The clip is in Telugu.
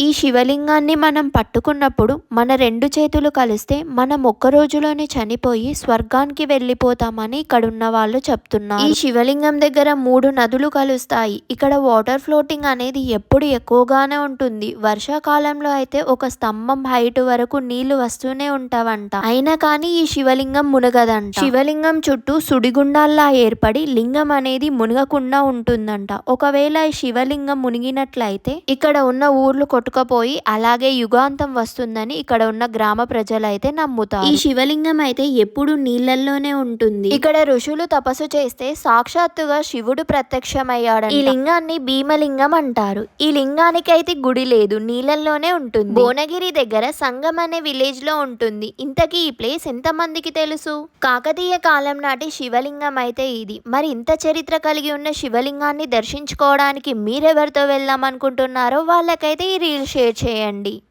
ఈ శివలింగాన్ని మనం పట్టుకున్నప్పుడు మన రెండు చేతులు కలిస్తే మనం ఒక్క రోజులోనే చనిపోయి స్వర్గానికి వెళ్ళిపోతామని ఇక్కడ ఉన్న వాళ్ళు చెప్తున్నారు. ఈ శివలింగం దగ్గర మూడు నదులు కలుస్తాయి. ఇక్కడ వాటర్ ఫ్లోటింగ్ అనేది ఎప్పుడు ఎక్కువగానే ఉంటుంది. వర్షాకాలంలో అయితే ఒక స్తంభం హైట్ వరకు నీళ్ళు వస్తూనే ఉంటావంట. అయినా కానీ ఈ శివలింగం మునగదంట. శివలింగం చుట్టూ సుడిగుండాల్లా ఏర్పడి లింగం అనేది మునగకుండా ఉంటుందంట. ఒకవేళ ఈ శివలింగం మునిగినట్లయితే ఇక్కడ ఉన్న ఊర్లు కొట్టు కొట్టుకపోయి అలాగే యుగాంతం వస్తుందని ఇక్కడ ఉన్న గ్రామ ప్రజలైతే నమ్ముతారు. ఈ శివలింగం అయితే ఎప్పుడు నీళ్ళల్లోనే ఉంటుంది. ఇక్కడ ఋషులు తపస్సు చేస్తే సాక్షాత్తుగా శివుడు ప్రత్యక్షమయ్యాడు ఈ లింగాన్ని భీమలింగం అంటారు. ఈ లింగానికి అయితే గుడి లేదు నీళ్ళల్లోనే ఉంటుంది. భువనగిరి దగ్గర సంగం అనే విలేజ్లో ఉంటుంది. ఇంతకీ ఈ ప్లేస్ ఎంత మందికి తెలుసు? కాకతీయ కాలం నాటి శివలింగం అయితే ఇది. మరి ఇంత చరిత్ర కలిగి ఉన్న శివలింగాన్ని దర్శించుకోవడానికి మీరెవరితో వెళ్దాం అనుకుంటున్నారో వాళ్ళకైతే ఈ షేర్ చేయండి.